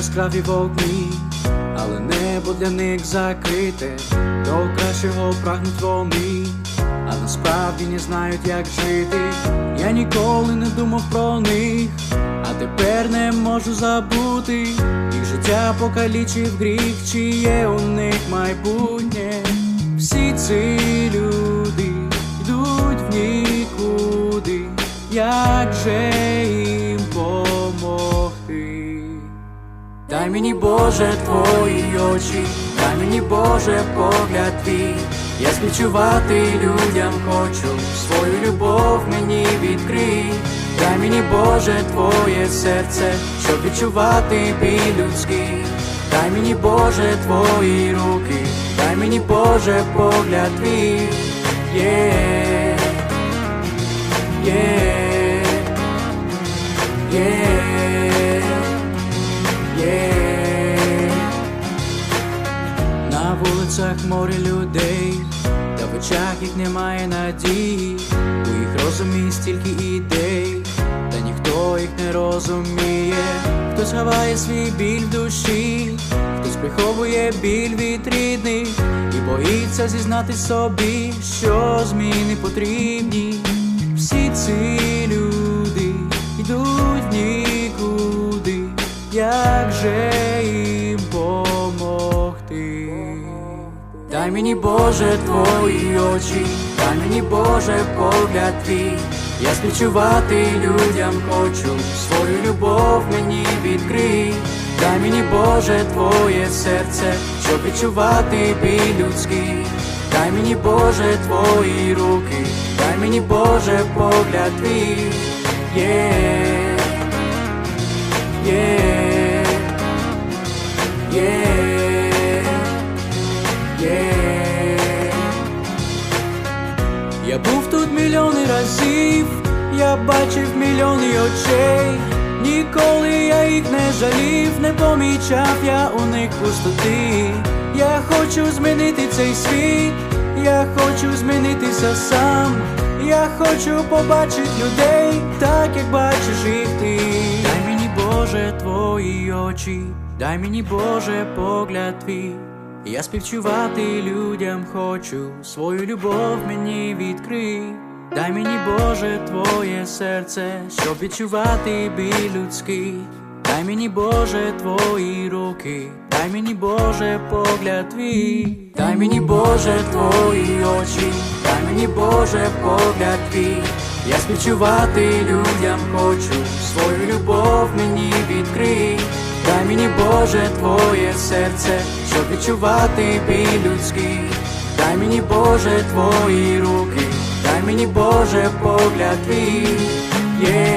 яскраві вогні, але небо для них закрите, до кращого прагнуть вони, а насправді не знають, як жити. Я ніколи не думав про них, а тепер не можу забути. Їх життя покалічив гріх, чи є у них майбутнє. Всі ці люди йдуть в нікуди, як же Дай мені Боже твої очі, дай мені Боже погляд твій, я співчувати людям хочу, свою любов мені відкрий, дай мені Боже твоє серце, щоб відчувати біль людський, дай мені Боже твої руки, дай мені Боже погляд твій, є, є, є. Вулицях море людей, та в очах їх немає надії, у їх розумі стільки ідей, та ніхто їх не розуміє, хтось ховає свій біль в душі, хтось приховує біль від рідних і боїться зізнати собі, що зміни потрібні. Всі ці люди йдуть нікуди, як же Дай мені Боже твої очі, дай мені Боже погляд твій, я співчувати людям хочу, свою любов мені відкрий, дай мені Боже твоє серце, щоб відчувати біль людський, дай мені Боже твої руки, дай мені Боже погляд твій, є, є, є, Я був тут мільйони разів, я бачив мільйони очей, ніколи я їх не жалів, не помічав я у них пустоти. Я хочу змінити цей світ, я хочу змінитися сам. Я хочу побачити людей, так як бачиш їх ти. Дай мені Боже твої очі, дай мені Боже погляд твій. Я співчувати людям хочу, свою любов мені відкрий. Дай мені Боже твоє серце, щоб відчувати біль людський. Дай мені Боже твої руки, дай мені Боже погляд твій, дай мені Боже твої очі, дай мені Боже погляд твій. Я співчувати людям хочу, свою любов мені відкрий. Дай мені Боже твоє серце, щоб відчувати біль людський. Дай мені Боже твої руки, дай мені Боже погляд твій. Yeah.